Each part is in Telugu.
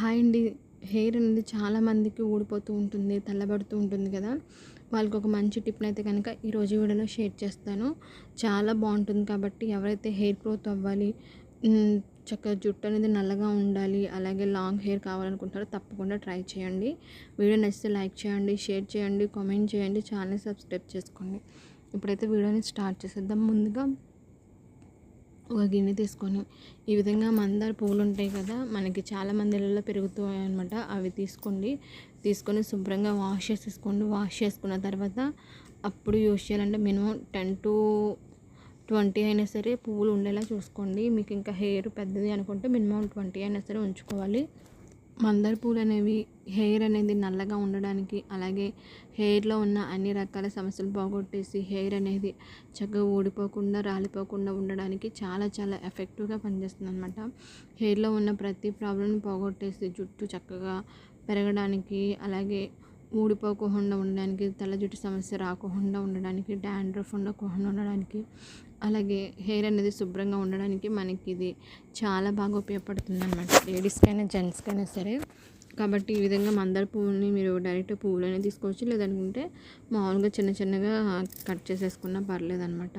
హాయ్ అండి. హెయిర్ అనేది చాలామందికి ఊడిపోతూ ఉంటుంది తెల్లబడుతూ ఉంటుంది కదా. వాళ్ళకి ఒక మంచి టిప్ని అయితే కనుక ఈరోజు వీడియోలో షేర్ చేస్తాను. చాలా బాగుంటుంది కాబట్టి ఎవరైతే హెయిర్ గ్రోత్ అవ్వాలి చక్కగా జుట్టు అనేది నల్లగా ఉండాలి అలాగే లాంగ్ హెయిర్ కావాలనుకుంటారో తప్పకుండా ట్రై చేయండి. వీడియో నచ్చితే లైక్ చేయండి షేర్ చేయండి కామెంట్ చేయండి ఛానల్ సబ్స్క్రైబ్ చేసుకోండి. ఇప్పుడైతే వీడియోని స్టార్ట్ చేసేద్దాం ముందుగా. ఒక గిన్నె తీసుకొని ఈ విధంగా మందార పువ్వులు ఉంటాయి కదా మనకి చాలా మంది ఇళ్ళలో పెరుగుతాయి అనమాట అవి తీసుకోండి. తీసుకొని శుభ్రంగా వాష్ చేసేసుకోండి. వాష్ చేసుకున్న తర్వాత అప్పుడు యూజ్ చేయాలంటే మినిమం టెన్ టు ట్వంటీ అయినా సరే పువ్వులు ఉండేలా చూసుకోండి. మీకు ఇంకా హెయిర్ పెద్దది అనుకుంటే మినిమం ట్వంటీ అయినా సరే ఉంచుకోవాలి. మందార పూలు అనేవి హెయిర్ అనేది నల్లగా ఉండడానికి అలాగే హెయిర్లో ఉన్న అన్ని రకాల సమస్యలు పోగొట్టేసి హెయిర్ అనేది చక్కగా ఊడిపోకుండా రాలిపోకుండా ఉండడానికి చాలా చాలా ఎఫెక్టివ్గా పనిచేస్తుంది అనమాట హెయిర్లో ఉన్న ప్రతి ప్రాబ్లమ్ని పోగొట్టేసి జుట్టు చక్కగా పెరగడానికి అలాగే ఊడిపోకుండా ఉండడానికి తల జుట్టు సమస్య రాకుండా ఉండడానికి డాండ్రఫ్ ఉండకుండా ఉండడానికి అలాగే హెయిర్ అనేది శుభ్రంగా ఉండడానికి మనకి ఇది చాలా బాగా ఉపయోగపడుతుంది అనమాట లేడీస్కైనా జెంట్స్కైనా సరే. కాబట్టి ఈ విధంగా మందార పువ్వుని మీరు డైరెక్ట్ పువ్వులనే తీసుకోవచ్చు. లేదనుకుంటే మామూలుగా చిన్న చిన్నగా కట్ చేసేసుకున్నా పర్లేదు అనమాట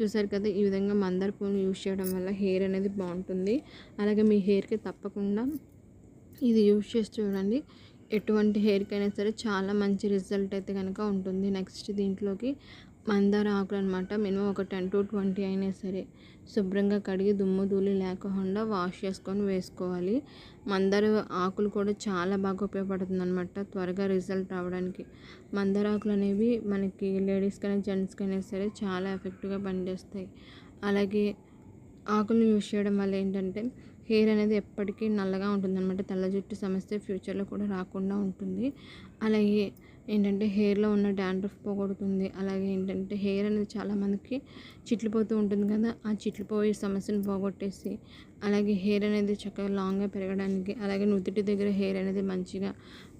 చూసారు కదా ఈ విధంగా మందార పువ్వుని యూజ్ చేయడం వల్ల హెయిర్ అనేది బాగుంటుంది. అలాగే మీ హెయిర్కి తప్పకుండా ఇది యూజ్ చేసి చూడండి. ఎటువంటి హెయిర్కైనా సరే చాలా మంచి రిజల్ట్ అయితే కనుక ఉంటుంది. నెక్స్ట్ దీంట్లోకి మందార ఆకులు అనమాట మినిమం ఒక టెన్ టు ట్వంటీ అయినా సరే శుభ్రంగా కడిగి దుమ్ము ధూళి లేకుండా వాష్ చేసుకొని వేసుకోవాలి. మందార ఆకులు కూడా చాలా బాగా ఉపయోగపడుతుంది అనమాట త్వరగా రిజల్ట్ రావడానికి. మందార ఆకులు అనేవి మనకి లేడీస్కైనా జెంట్స్కైనా సరే చాలా ఎఫెక్టివ్గా పనిచేస్తాయి. అలాగే ఆకులు యూజ్ చేయడం వల్ల ఏంటంటే హెయిర్ అనేది ఎప్పటికీ నల్లగా ఉంటుందన్నమాట. తెల్ల జుట్టు సమస్య ఫ్యూచర్లో కూడా రాకుండా ఉంటుంది. అలాగే ఏంటంటే హెయిర్లో ఉన్న డాండ్రఫ్ పోగొడుతుంది. అలాగే ఏంటంటే హెయిర్ అనేది చాలామందికి చిట్లిపోతూ ఉంటుంది కదా. ఆ చిట్లిపోయే సమస్యను పోగొట్టేసి అలాగే హెయిర్ అనేది చక్కగా లాంగ్గా పెరగడానికి అలాగే నుదుటి దగ్గర హెయిర్ అనేది మంచిగా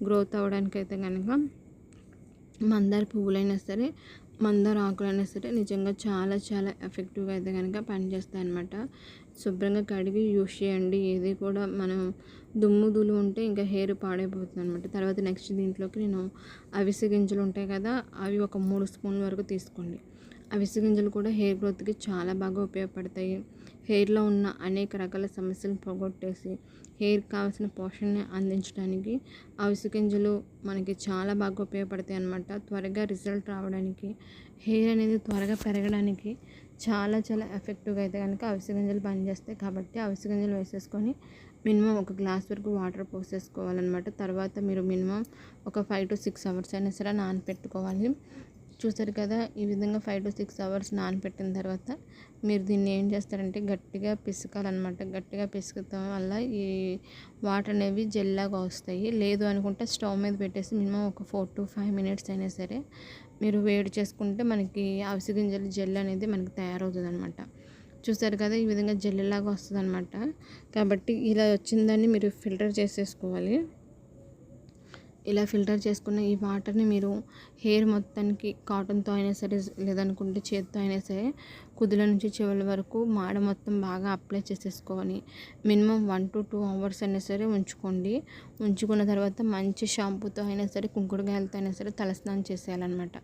గ్రోత్ అవ్వడానికి అయితే కనుక మందార పువ్వులైనా సరే మందార ఆకులైనా సరే నిజంగా చాలా చాలా ఎఫెక్టివ్గా అయితే కనుక పనిచేస్తాయి అనమాట శుభ్రంగా కడిగి యూస్ చేయండి. ఏది కూడా మనం దుమ్ము దులు ఉంటే ఇంకా హెయిర్ పాడైపోతుంది అనమాట తర్వాత నెక్స్ట్ దీంట్లోకి నేను అవిసె గింజలు ఉంటాయి కదా అవి ఒక మూడు స్పూన్ల వరకు తీసుకోండి. అవిసె గింజలు కూడా హెయిర్ గ్రోత్కి చాలా బాగా ఉపయోగపడతాయి. హెయిర్లో ఉన్న అనేక రకాల సమస్యలను పోగొట్టేసి హెయిర్ కావాల్సిన పోషణని అందించడానికి అవిసె గింజలు మనకి చాలా బాగా ఉపయోగపడతాయి అన్నమాట. త్వరగా రిజల్ట్ రావడానికి హెయిర్ అనేది త్వరగా పెరగడానికి చాలా చాలా ఎఫెక్టివ్గా అయితే కనుక అవిసె గింజలు పనిచేస్తాయి. కాబట్టి అవిసె గింజలు వేసేసుకొని మినిమం ఒక గ్లాస్ వరకు వాటర్ పోసేసుకోవాలన్నమాట. తర్వాత మీరు మినిమం ఒక ఫైవ్ టు సిక్స్ అవర్స్ అయినా సరే నానపెట్టుకోవాలి. చూసారు కదా ఈ విధంగా ఫైవ్ టు సిక్స్ అవర్స్ నానపెట్టిన తర్వాత మీరు దీన్ని ఏం చేస్తారంటే గట్టిగా పిసకాలన్నమాట. గట్టిగా పిసుకటం వల్ల ఈ వాటర్ అనేవి జెల్లాగా వస్తాయి. లేదు అనుకుంటే స్టవ్ మీద పెట్టేసి మినిమం ఒక ఫోర్ టు ఫైవ్ మినిట్స్ అయినా సరే మీరు వేడి చేసుకుంటే మనకి అవిసి గింజల జెల్ అనేది మనకి తయారవుతుంది అనమాట చూసారు కదా ఈ విధంగా జెల్లాగా వస్తుంది అనమాట కాబట్టి ఇలా వచ్చిందని మీరు ఫిల్టర్ చేసేసుకోవాలి. ఇలా ఫిల్టర్ చేసుకున్న ఈ వాటర్ని మీరు హెయిర్ మొత్తానికి కాటన్తో అయినా సరే లేదనుకుంటే చేత్తో అయినా సరే కుదుల నుంచి చివరి వరకు మాడ మొత్తం బాగా అప్లై చేసేసుకొని minimum one to two hours అయినా సరే ఉంచుకోండి. ఉంచుకున్న తర్వాత మంచి షాంపూతో అయినా సరే కుంకుడుగాయలతో అయినా సరే తలస్నానం చేసేయాలన్నమాట.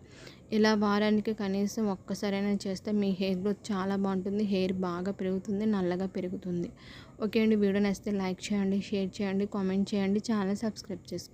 ఇలా వారానికి కనీసం ఒక్కసారైనా చేస్తే మీ హెయిర్ గ్రోత్ చాలా బాగుంటుంది హెయిర్ బాగా పెరుగుతుంది నల్లగా పెరుగుతుంది. ఓకే అండి వీడియో నచ్చితే లైక్ చేయండి షేర్ చేయండి కామెంట్ చేయండి ఛానల్ సబ్స్క్రైబ్ చేసుకోండి.